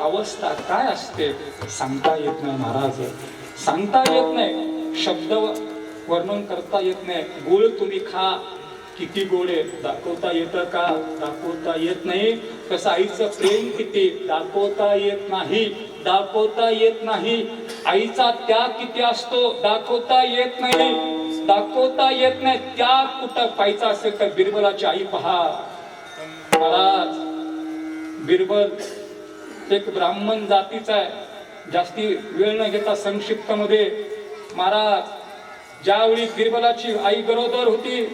अवस्था काय असते? सांगता येत नाही महाराज. सांगता येत नाही. शब्द वर्णन करता येत नाही. गोळ तुम्ही खा. किती गोडे दाखवता येतं का? दाखवता येत नाही. कसं आईचं प्रेम किती? दाखवता येत नाही. दाखवता येत नाही. आईचा त्याग किती असतो? दाखवता येत नाही. दाखवता येत नाही. त्याग कुठं पाहायचा असेल तर बिरबलाची आई पहा. महाराज बिरबल एक ब्राह्मण जातीचा आहे. जास्ती वेळ न घेता संक्षिप्तमध्ये महाराज ज्यावेळी बिरबलाची आई गरोदर होती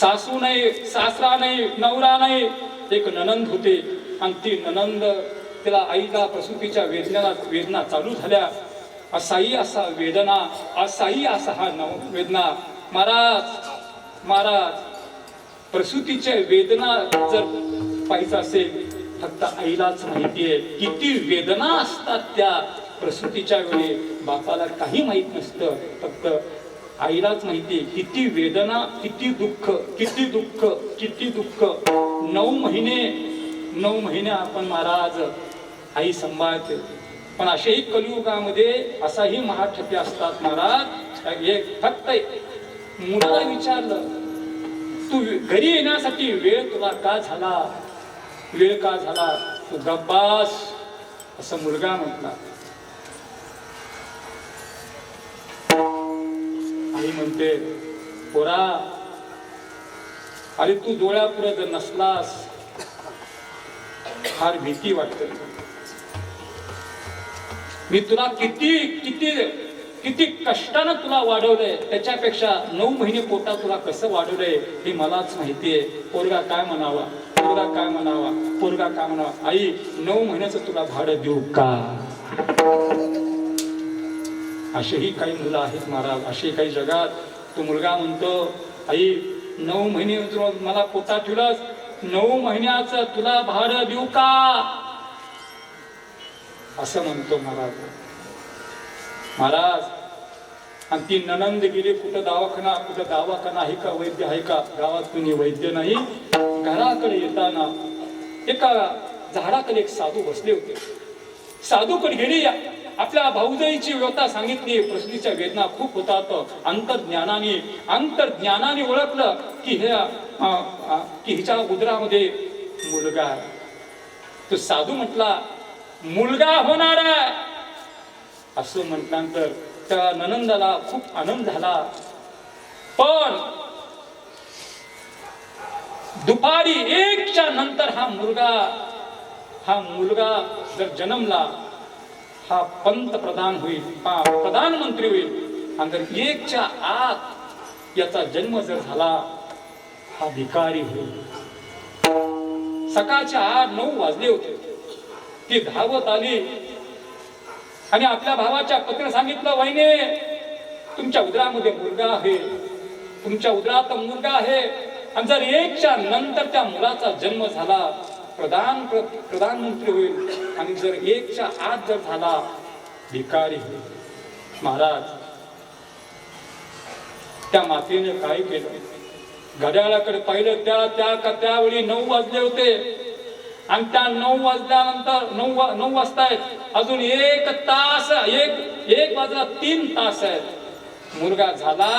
सासू नाही सासरा नाही नवरा नाही एक ननंद होते. आणि ती ननंद तिला आईला प्रसूतीच्या वेदनेला वेदना चालू झाल्या. असाही असा वेदना असाही असा हा नव वेदना. महाराज महाराज प्रसूतीच्या वेदना जर पाहिजे असेल फक्त आईलाच माहिती आहे. किती वेदना असतात त्या प्रसूतीच्या वेळी. बापाला काही माहीत नसतं. फक्त आईलाच माहिती किती वेदना किती दुःख किती दुःख किती दुःख. नऊ महिने नऊ महिने आपण महाराज आई सांभाळते. पण असेही कलियुगामध्ये असाही महाठपे असतात महाराज. एक फक्त मुलाला विचारलं तू घरी येण्यासाठी वेळ तुला का झाला? वेळ का झाला तू गप्पास असं मुलगा म्हटला आई म्हणते पोरा अरे तू डोळ्यापुढे जर नसलास फार भीती वाटते. मी तुला किती किती किती कष्टानं तुला वाढवलंय त्याच्यापेक्षा नऊ महिने पोटा तुला कसं वाढवलंय हे मलाच माहितीये. पोरगा काय म्हणावा? पोरगा काय म्हणावा? पोरगा काय म्हणावा? आई नऊ महिन्याचं तुला भाडं देऊ का? असेही काही मुलं आहेत महाराज. असे काही जगात तो मुलगा म्हणतो आई नऊ महिने तुला मला पोटात ठेवलंस. नऊ महिन्याचं तुला भाडं देऊ का? असं म्हणतो महाराज. महाराज आणि ती ननंद गेली कुठं दवाखाना कुठं दवाखाना आहे का वैद्य आहे का? गावात कुणी वैद्य नाही. घराकडे येताना एका झाडाकडे एक साधू बसले होते. साधूकडे गेली आपल्या भाऊजाईची व्यथा सांगितली प्रसूतीच्या वेदना खूप होतात अंतर्ज्ञानाने अंतर्ज्ञानाने ओळखलं की हे की हिच्या उदरामध्ये मुलगा आहे. तो साधू म्हटला मुलगा होणार आहे. असं म्हटल्यानंतर त्या ननंदाला खूप आनंद झाला. पण दुपारी एकच्या नंतर हा मुलगा हा मुलगा जर जन्मला हा पंतप्रधान होईल हा प्रधानमंत्री होईल. आणि जर एकच्या आत याचा जन्म जर झाला हा भिकारी होईल. सकाळच्या आठ नऊ वाजले होते. ती धावत आली. आणि आपल्या भावाच्या पत्र सांगितलं वहिने तुमच्या उदरामध्ये मुलगा आहे. तुमच्या उदरात मुलगा आहे. आणि जर एकच्या नंतर त्या मुलाचा जन्म झाला प्रधान प्रधानमंत्री होईल. आणि जर एकच्या आत जर झाला भिकारी होईल. महाराज त्या मातेने काय केलं? घड्याळाकडे पाहिलं त्या त्या का त्यावेळी नऊ वाजले होते. आणि त्या नऊ वाजल्यानंतर नऊ वा- नऊ वाजतायत. अजून एक तास एक एक वाजला तीन तास आहेत. मुलगा झाला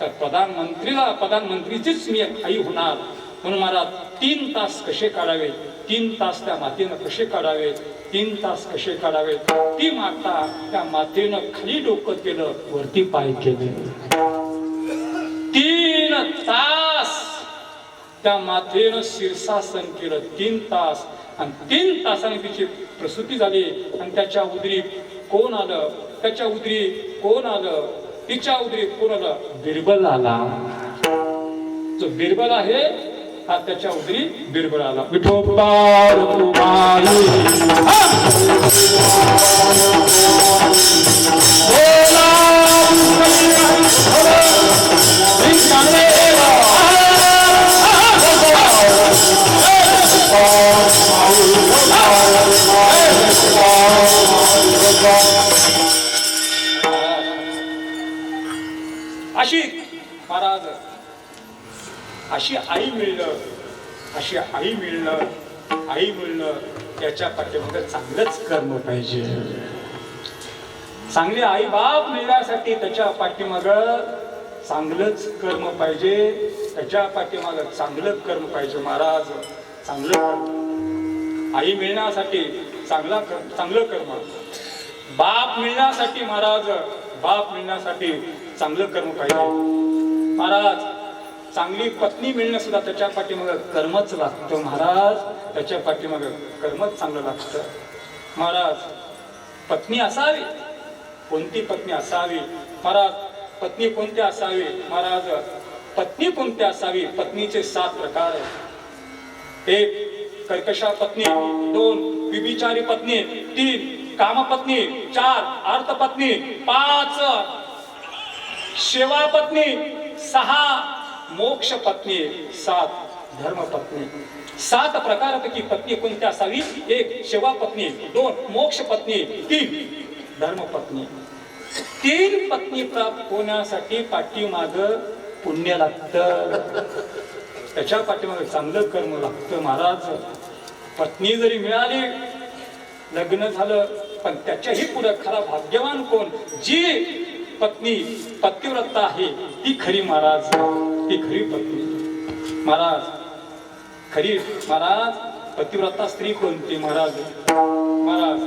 तर प्रधानमंत्रीला प्रधानमंत्रीचीच मी आई होणार. म्हणून मला तीन तास कसे काढावे? तीन तास त्या मातीनं कसे काढावे? तीन तास कसे काढावे? ती माता त्या मातेनं खाली डोकं केलं वरती पाय केले. तीन तास त्या मातेनं शीर्षासन केलं तीन तास. आणि तीन तासाने तिची प्रसूती झाली. आणि त्याच्या उदरी कोण आलं? त्याच्या उदरी कोण आलं? तिच्या उदरी कोण आलं? बिरबल आला. जो बिरबल आहे हा त्याच्या उदरी बिरबल आला. विठोबा अशी आई मिळणं अशी आई मिळणं आई मिळणं याच्या पाठीमागे चांगलंच कर्म पाहिजे. चांगली आई बाप मिळण्यासाठी त्याच्या पाठीमाग चांगलंच कर्म पाहिजे. त्याच्या पाठीमाग चांगलं कर्म पाहिजे महाराज. चांगलं आई मिळण्यासाठी चांगला कर्म चांगलं कर्म. बाप मिळण्यासाठी महाराज बाप मिळण्यासाठी चांगलं कर्म पाहिजे. महाराज चांगली पत्नी मिळणं सुद्धा त्याच्या पाठीमागं कर्मच लागतं. महाराज त्याच्या पाठीमागं कर्मच चांगलं लागतं. महाराज पत्नी असावी. कोणती पत्नी असावी? महाराज पत्नी कोणती असावी? महाराज पत्नी कोणती असावी? पत्नीचे सात प्रकार आहेत. एक कर्कशा पत्नी. दोन विभिचारी पत्नी. तीन कामपत्नी चार अर्थपत्नी पाच सेवा पत्नी. सहा मोक्ष पत्नी सात धर्म पत्नी. सात प्रकारापैकी पत्नी कोणत्या असावी? एक शेवा पत्नी दोन मोक्ष पत्नी तीन धर्म पत्नी. तीन पत्नी प्राप्त होण्यासाठी पाठीमाग पुण्य लागतं. त्याच्या पाठीमाग चांगलं कर्म लागतं महाराज. पत्नी जरी मिळाली लग्न झालं पण त्याच्याही पुढे खरा भाग्यवान कोण? जी पत्नी पतिव्रता आहे ती खरी महाराज ती खरी पत्नी. महाराज खरी महाराज पतिव्रता स्त्री कोणती महाराज? महाराज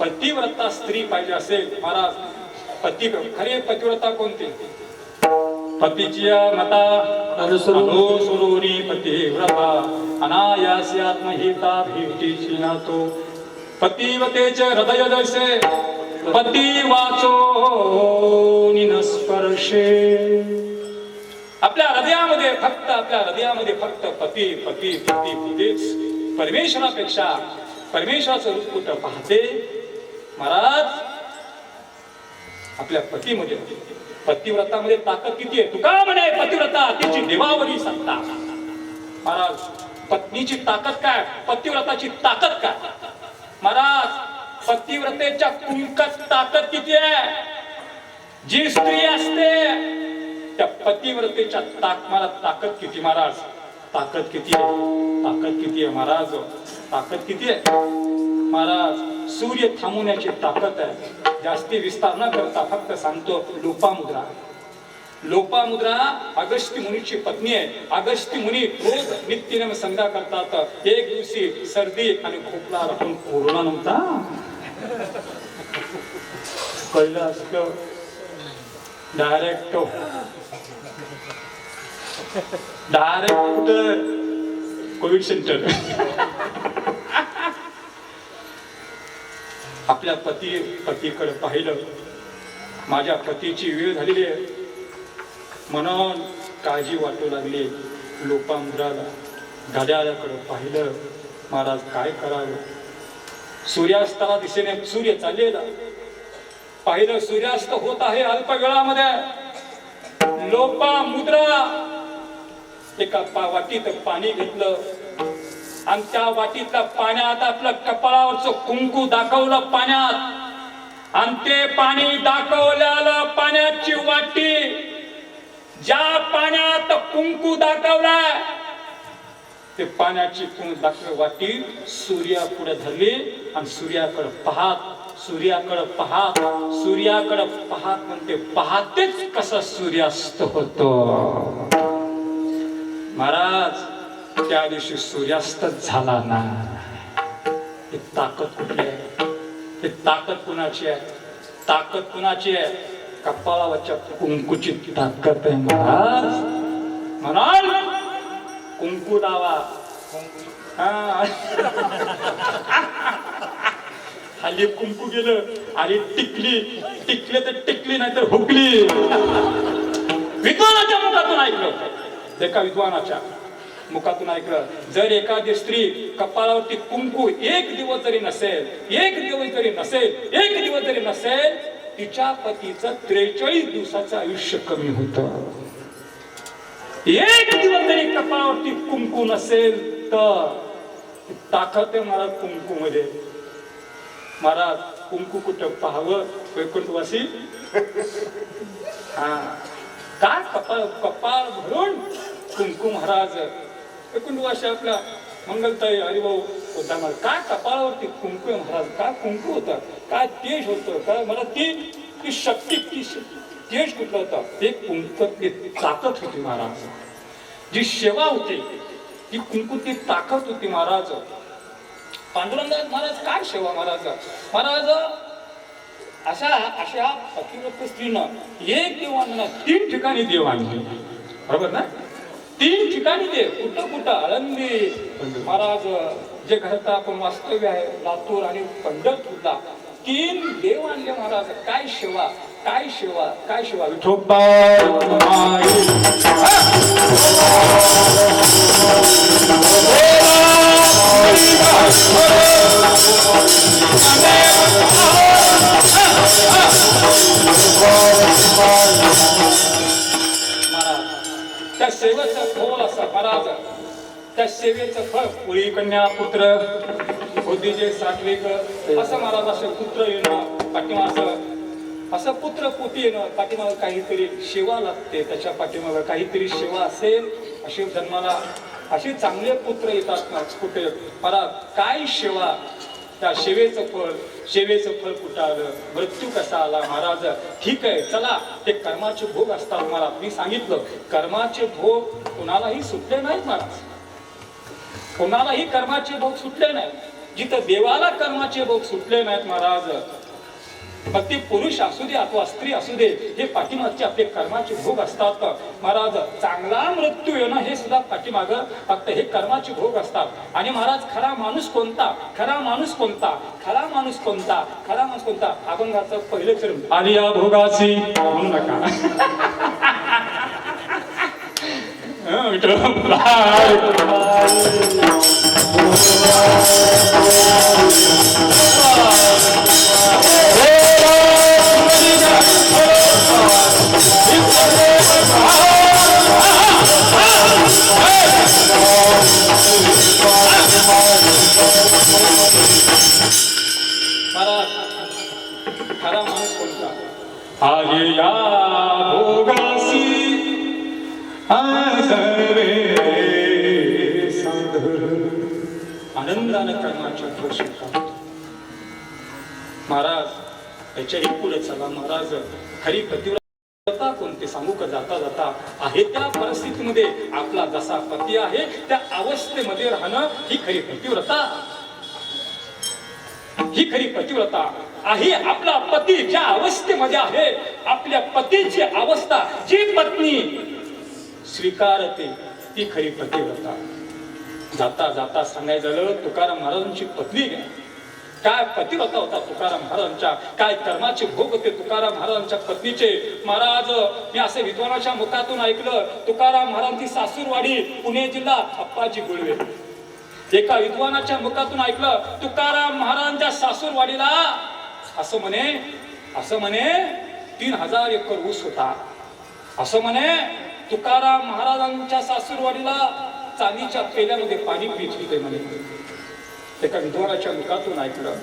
पतिव्रता स्त्री पाहिजे असेल महाराज पती खरी पतिव्रता कोणती? पतीची मता अनुसरून. अनुसरुणी पतिव्रता अनायासी आत्महिता भीतीची नातो. पतिवतेचे हृदय जैसे पती वाचो स्पर्शे. आपल्या हृदयामध्ये फक्त आपल्या हृदयामध्ये फक्त पती पती पती पतीच. परमेश्वरापेक्षा परमेश्वराचं रूप कुठं पाहते? महाराज आपल्या पतीमध्ये. पतिव्रतामध्ये ताकद किती आहे? तुका म्हणे पतिव्रता तिची देवावरी सत्ता. महाराज पत्नीची ताकद काय? पतिव्रताची ताकद काय? महाराज पतिव्रतेच्या कुंकात ताकद किती आहे? जी स्त्री असते त्या पतिव्रतेच्या ताक मला ताकद किती महाराज? ताकद किती आहे? ताकद किती आहे महाराज? ताकद किती आहे? महाराज सूर्य थांबवण्याची ताकद आहे. जास्ती विस्तार न करता फक्त सांगतो लोपामुद्रा. लोपामुद्रा अगस्ती मुनीची पत्नी आहे. अगस्ती मुनी रोज नित्यनेम संध्या करतात. एक दिवशी सर्दी आणि खोकला राहून कोरोना नव्हता? पहिलं असतं डायरेक्ट डायरेक्ट कोविड सेंटर आपल्या पती पतीकडे पाहिलं. माझ्या पतीची वेळ झालेली आहे. म्हणून काळजी वाटू लागली. लोपामुद्राला घड्याळाकडे पाहिलं. महाराज काय करावं? सूर्यास्ताला दिशेने सूर्य चाललेला. पाहिलं सूर्यास्त होत आहे अल्प वेळामध्ये लोपा मुद्रा. एका वाटीत पाणी घेतलं. आणि त्या वाटीतल्या पाण्यात आपलं कपाळावरचं कुंकू दाखवलं पाण्यात. आणि ते पाणी दाखवल्याला पाण्याची वाटी. ज्या पाण्यात कुंकू दाखवलाय ते पाण्याची कुंक दाखव वाटी सूर्या पुढे धरली आणि सूर्याकडे पाहत सूर्याकडे पाहत सूर्याकडे पाहत म्हणते पाहतेच कसा सूर्यास्त होतो. महाराज त्या दिवशी सूर्यास्तच झाला ना हे ताकद कुठली आहे? ते ताकद कुणाची आहे? ताकद कुणाची आहे? कपाळावरच्या कुंकूची ताकद आहे महाराज. म्हणाल कुंकू दावा हल्ली कुंकू गेलं आणि टिकली. टिकले तर टिकली नाही तर हुकली. विद्वानाच्या मुखातून ऐकलं. एका विद्वानाच्या मुखातून ऐकलं. जर एखादी स्त्री कपाळावरती कुंकू एक दिवस जरी नसेल एक दिवस जरी नसेल एक दिवस जरी नसेल तिच्या पतीचं त्रेचाळीस दिवसाचं आयुष्य कमी होत. एक दिवस जरी कपाळावरती कुंकू नसेल तर ताकद आहे महाराज कुंकू मध्ये महाराज कुंकू कुठं पाहावं? वैकुंठवासी? हा. काय कपाळ कपाळ भरून कुंकू महाराज? वैकुंठवासी आपला मंगलताई हरिभाऊ होता मला काय कपाळावरती कुंकू महाराज? काय कुंकू होतं? काय तेज होतं? काय मला ती ती शक्ती ती शक्ती. तेज कुठलं होतं? ते कुंकू ताकद होती महाराज जी सेवा होती ती कुंकू ताकद होती महाराज पांडुरंग महाराज काय सेवा महाराज? महाराज अशा अशा पतिव्रत स्त्रीनं एक देवांना तीन ठिकाणी देव आणले. बरोबर ना? तीन ठिकाणी देव कुठं कुठं? आळंदी. महाराज जे घरात आपण वास्तव्य आहे लातूर आणि पंढरपूरला तीन देव आणले महाराज. काय सेवा? काय शिवा काय शिवा विठोबा त्या सेवेचा फळ असा महाराज त्या सेवेचं फळ पुळी कन्या पुत्र बुद्धीचे साठवेकर असं महाराज असं पुत्र येणं पाठीमागं असं पुत्र पोती येणं पाठीमागं काहीतरी सेवा लागते त्याच्या पाठीमागं काहीतरी सेवा असेल असे जन्माला असे चांगले पुत्र येतात ना कुठे? महाराज काय सेवा? त्या शेवेचं फळ शेवेचं फळ कुठं आलं? मृत्यू कसा आला? महाराज ठीक आहे चला ते कर्माचे भोग असतात मला. मी सांगितलं कर्माचे भोग कोणालाही सुटले नाहीत महाराज. कोणालाही कर्माचे भोग सुटले नाहीत. जिथं देवाला कर्माचे भोग सुटले नाहीत महाराज मग ते पुरुष असू दे अथवा स्त्री असू दे हे पाठीमागचे आपले कर्माचे भोग असतात. महाराज चांगला मृत्यू येणं हे सुद्धा पाठीमाग. फक्त हे कर्माचे भोग असतात. आणि महाराज खरा माणूस कोणता? खरा माणूस कोणता? खरा माणूस कोणता? खरा माणूस कोणता? अभंगाचं पहिलं चरण. आली या भोगाची म्हणू नका. आहे या भोगासी सर्वे। आनंदानं महाराज पुढे चला. महाराज खरी पतिव्रता कोणते? सांगू का? जाता जाता आहे त्या परिस्थितीमध्ये आपला जसा पती आहे त्या अवस्थेमध्ये राहणं ही खरी पतिव्रता ही खरी पतिव्रता आहे आपला पती ज्या अवस्थेमध्ये आहे आपल्या पतीची अवस्था जी पत्नी स्वीकारते ती खरी पतिव्रता. जाता जाता सांगायचं झालं तुकाराम महाराजांची पत्नी काय पतिव्रता होता तुकाराम महाराजांच्या? काय कर्माचे भोग होते तुकाराम महाराजांच्या पत्नीचे? महाराज मी असे विद्वानाच्या मुखातून ऐकलं तुकाराम महाराजांची सासूरवाडी पुणे जिल्हा अप्पाजी गुळवे. एका विद्वानाच्या मुखातून ऐकलं तुकाराम महाराजांच्या सासूरवाडीला असं म्हणे असं म्हणे तीन हजार एकर ऊस होता. असं म्हणे तुकाराम महाराजांच्या सासूरवाडीला चांदीच्या पेल्यामध्ये पाणी पित होते म्हणे. एका विद्वानाच्या मुखातून ऐकलं.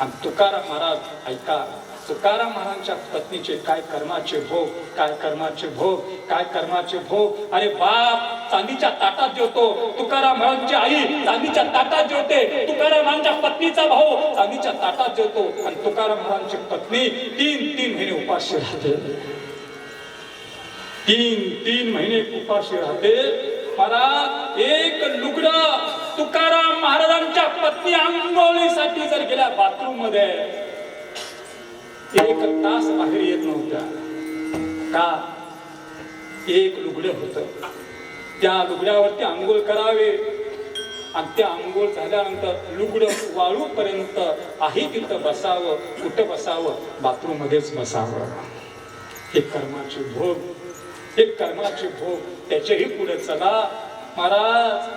आणि तुकाराम महाराज ऐका तुकाराम महाराजांच्या पत्नीचे काय कर्माचे भोग काय कर्माचे भोग काय कर्माचे भोग? अरे बाप चांदीच्या ताटात जेवतो. तुकाराम महाराजांची आई चांदीच्या ताटात जेवते. तुकाराम महाराजांच्या पत्नीचा भाऊ चांदीच्या ताटात जेवतो. आणि तुकाराम महाराजांची पत्नी तीन तीन महिने उपाशी राहते. तीन तीन महिने उपाशी राहते. मला एक लुगडा तुकाराम महाराजांच्या पत्नी आंघोळीसाठी जर गेल्या बाथरूममध्ये एक तास बाहेर येत नव्हत्या. का? एक लुगडे होत. त्या लुगड्यावरती आंघोळ करावे. आणि त्या आंघोळ झाल्यानंतर लुगड वाळू पर्यंत आहे तिथं बसावं कुठं बसावं? बाथरूम मध्येच बसावं. हे कर्माचे भोग हे कर्माचे भोग. त्याच्याही पुढे चला. महाराज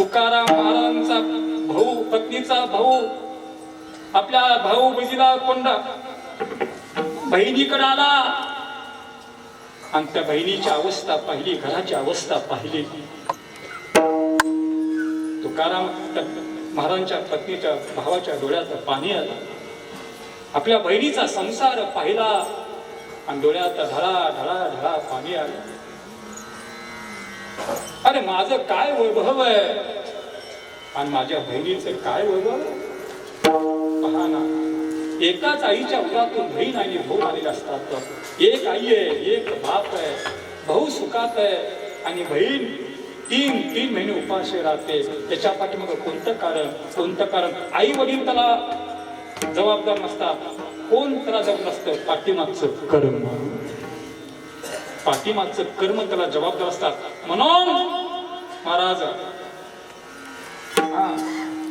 तुकाराम महाराजांचा भाऊ पत्नीचा भाऊ आपल्या भाऊ बजीला कोंडा. बहिणीकडे आला. आणि त्या बहिणीची अवस्था पाहिली घराची अवस्था पाहिली. तुकाराम त्या महाराजांच्या पत्नीच्या भावाच्या डोळ्यात पाणी आलं. आपल्या बहिणीचा संसार पाहिला. आणि डोळ्यात ढळा ढळा ढळा पाणी आलं. अरे माझं काय वैभव आहे? आणि माझ्या बहिणीचं काय वैभव पहा ना एकाच आईच्या उरातून बहीण आणि भाऊ आलेले असतात. एक आई आहे एक बाप आहे भाऊ सुखात आहे आणि बहीण तीन तीन महिने उपाशे राहते. त्याच्या पाठीमागं कोणतं कारण? कोणतं कारण? आई वडील त्याला जबाबदार नसतात. कोण त्याला जबाबदार नसतं? पाठीमागचं कर्म. पाठीमागचं कर्म त्याला जबाबदार असतात. म्हणून महाराज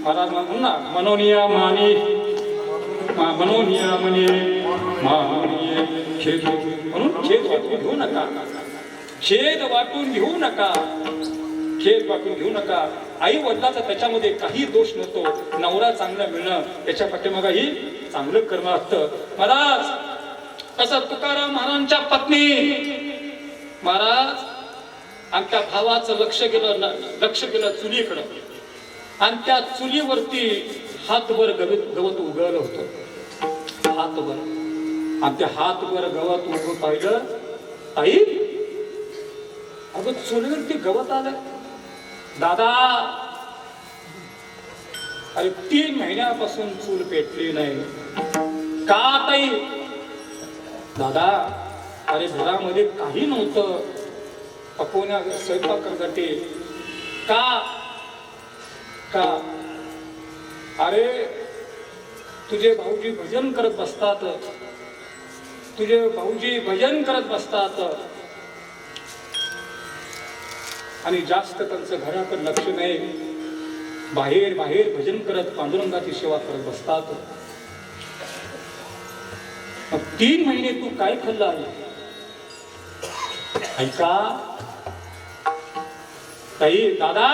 महाराज म्हणून ना म्हणून या माने म्हणून या म्हणे खेद म्हणून खेद वाटून घेऊ नका. खेद वाटून घेऊ नका. खेद वाटून घेऊ नका. आई वडिलाचा त्याच्यामध्ये काही दोष नसतो. नवरा चांगला मिळणं त्याच्या पाठीमागाही चांगलं कर्म असतं. महाराज तसं तुकाराम महाराजांच्या पत्नी महाराज आमच्या भावाचं लक्ष गेलं न- लक्ष गेलं चुलीकडं. आणि त्या चुलीवरती हातभर गवत गवत उगवलं होतं. हातभर. आणि त्या हातभर गवत उगवत पाहिलं. आई अगं चुलीवरती गवत आलं. दादा अरे तीन महिन्यापासून चूल पेटली नाही. का ताई? दादा अरे घरामध्ये काही नव्हतं. पकवण्या स्वयंपाक करण्यासाठी. का? का? अरे तुझे भाऊजी भजन करत बसतात. तुझे भाऊजी भजन करत बसतात. आणि जास्त त्यांचं घराकडे लक्ष नाही. बाहेर बाहेर भजन करत पांडुरंगाची सेवा करत बसतात. मग तीन महिने तू काय खाल्लं आहे ऐका. ताई दादा.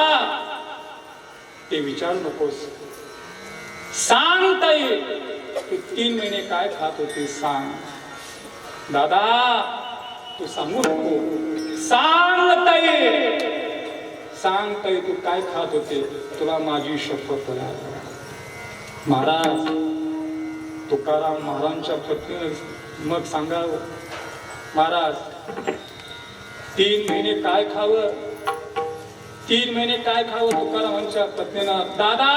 ते विचारू नकोस. सांग ताई. तू तीन महिने काय खात होती सांग. दादा तू सांगू नको. सांग ताई. सांग ताई तू काय खात होते. तुला माझी शपथ महाराज तुकाराम महाराजांच्या पत्नीने मग सांगावं. महाराज तीन महिने काय खावं? तीन महिने काय खावं तुकारामांच्या पत्नीनं? दादा!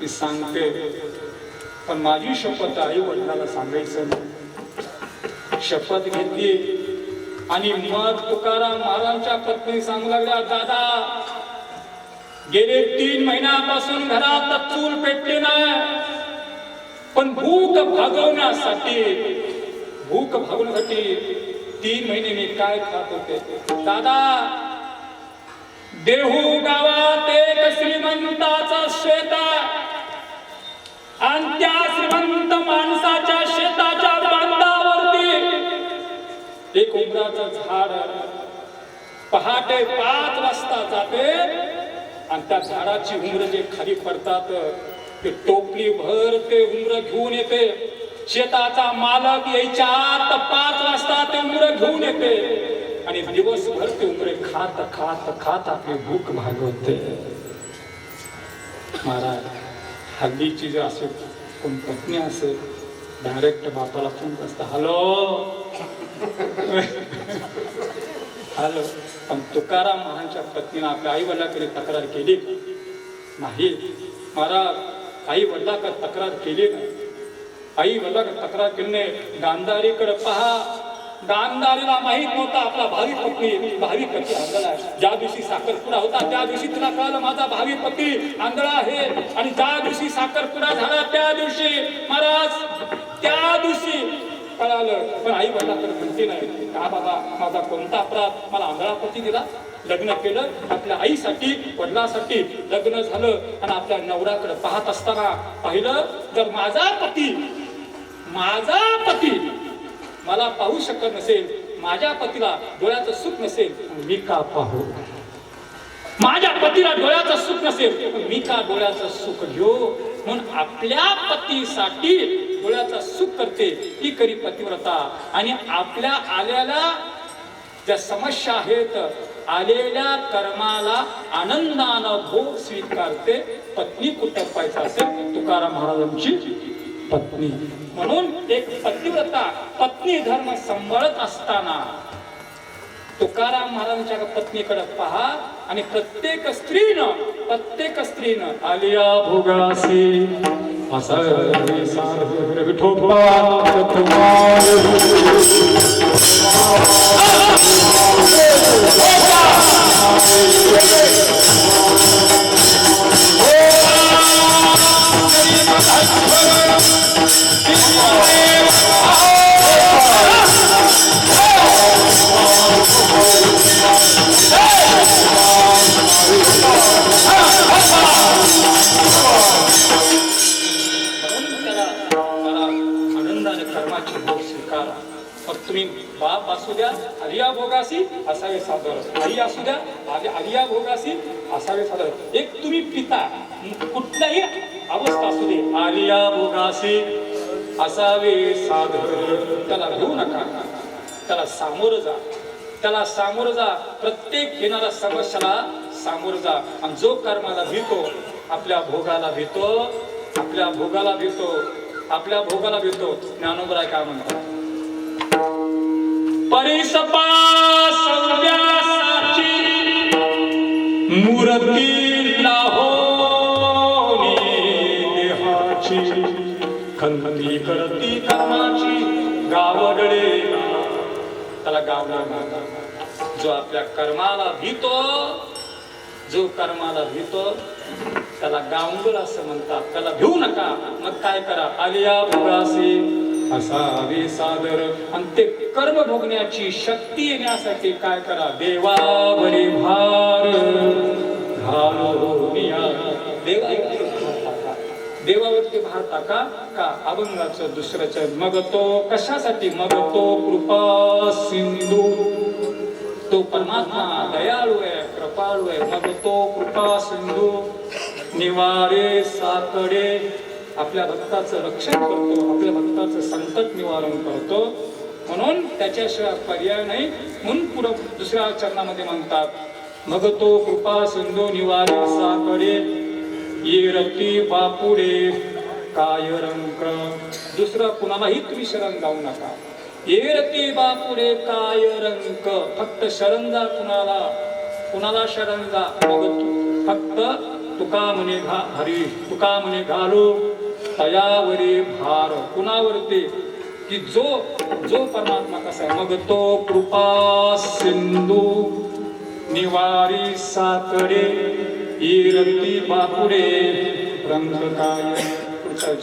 मी सांगते. पण माझी शपथ आई वडिलाला सांगायचं नाही. शपथ घेतली. आणि मग तुकाराम महाराजांच्या पत्नी सांगू लागल्या दादा गेले तीन महिन्यापासून घरात चूल पेटली नाही. पण भूक भागवण्यासाठी भूक भागवण्यासाठी तीन महिने मी काय खात होते दादा देहू गावात एक श्रीमंताचा शेता आणि त्या श्रीमंत माणसाच्या शेताच्या बांधावरती एक उमराचं झाड पहाटे पाच वाजता जाते आणि त्या झाडाची उमर जे खाली पडतात ते टोपली भर ते उमर घेऊन येते. शेताचा मालक यायच्या आत पाच वाजता ते उमरे घेऊन येते. आणि दिवसभर ते उमरे खात खात खात आपली भूक भागवते. महाराज हल्लीची जर असे कोण पत्नी असेल डायरेक्ट बापाला फोन करता हॅलो. हॅलो. पण तुकाराम महाराजांच्या पत्नीनं आपल्या आई वडिलाकडे तक्रार केली. नाही. महाराज आई वडिलाकडे तक्रार केली नाही. आई वडिलाकडे तक्रार केली नाही गांधारीकडे पहा. गांधारीला माहीत नव्हता आपला भावी पत्नी भावी पती आंधळा आहे. ज्या दिवशी साखरपुडा होता त्या दिवशी तिला कळलं माझा भावी पती आंधळा आहे. आणि ज्या दिवशी साखरपुडा झाला त्या दिवशी महाराज त्या दिवशी कळालं. पण आई वडिलाकडे म्हणते नाही. का बाबा माझा कोणता अपराध? मला आंधळा पती दिला? लग्न केलं. आपल्या आईसाठी वडिलासाठी लग्न झालं. आणि आपल्या नवऱ्याकडे पाहत असताना पाहिलं तर माझा पती माझा पती. मला पाहू शकत नसेल माझ्या पतीला डोळ्याचं सुख नसेल मी का पाहू? माझ्या पतीला डोळ्याचं सुख नसेल मी का डोळ्याचं सुख घेऊ? म्हणून आपल्या पतीसाठी डोळ्याचं सुख करते ही करी पतिव्रता. आणि आपल्या आल्याला ज्या समस्या आहेत आलेल्या कर्माला आनंदानं भोग स्वीकारते पत्नी कुठं पाहिजे असेल तुकाराम महाराजांची? पत्नी. म्हणून एक पतिव्रता पत्नी धर्म सांभाळत असताना तुकाराम महाराजांच्या पत्नीकडे पहा आणि प्रत्येक स्त्रीनं प्रत्येक स्त्रीनं आलिया भोगासी. विठोबा बाप असू द्या आलिया भोगासी असावे सादर आई असू द्या आली भोगासी असावे सादर एक तुम्ही पिता कुठल्याही अवस्था असू दे आलिया भोगासी असावे सादर त्याला घेऊ नका. त्याला सामोरं जा. त्याला सामोरं जा. प्रत्येक येणाऱ्या समस्याला सामोरं जा. आणि जो कर्माला भीतो आपल्या भोगाला भीतो आपल्या भोगाला भीतो आपल्या भोगाला भीतो. ज्ञानोबराय काय म्हणतात? परिसपा सव्यासाची मूर्ती लाहोनी देहाची. खंती करती कर्माची गावडळे त्याला गावला जो आपल्या कर्माला भीतो जो कर्माला भीतो त्याला गावंडूल असं म्हणतात. त्याला भिवू नका. मग काय करा? आलिया भोगासी असावे सादर. आणि ते कर्म भोगण्याची शक्ती येण्यासाठी काय करा? देवावरी भार. घालो देवावरती भार टाका. देवावरती का? अभंगाचं दुसऱ्याचं. मग तो कशासाठी? मग तो कृपा सिंधू. तो परमात्मा दयाळू आहे कृपाळू आहे. मग तो कृपा सिंधू. निवारे साकडे आपल्या भक्ताचं रक्षण करतो. आपल्या भक्ताचं संकट निवारण करतो. त्याच्याशिवाय पर्याय नाही म्हणून पुढं दुसऱ्या चरणामध्ये म्हणतात मग तो कृपा सिंधू निवारे साकडे येरती बापुडे काय रंक दुसरं कुणालाही तुम्ही शरण जाऊ नका. येरती बापुडे काय रंक फक्त शरण जा कुणाला. कुणाला शरण जा? मग फक्त तुका म्हणे घा हरी तुका म्हणे घालू. तयावरी भार. कुणावरती? की जो जो परमात्मा कसा आहे मग तो कृपा सिंधू निवारी साकडे इरती बापुडे रंग काय विचार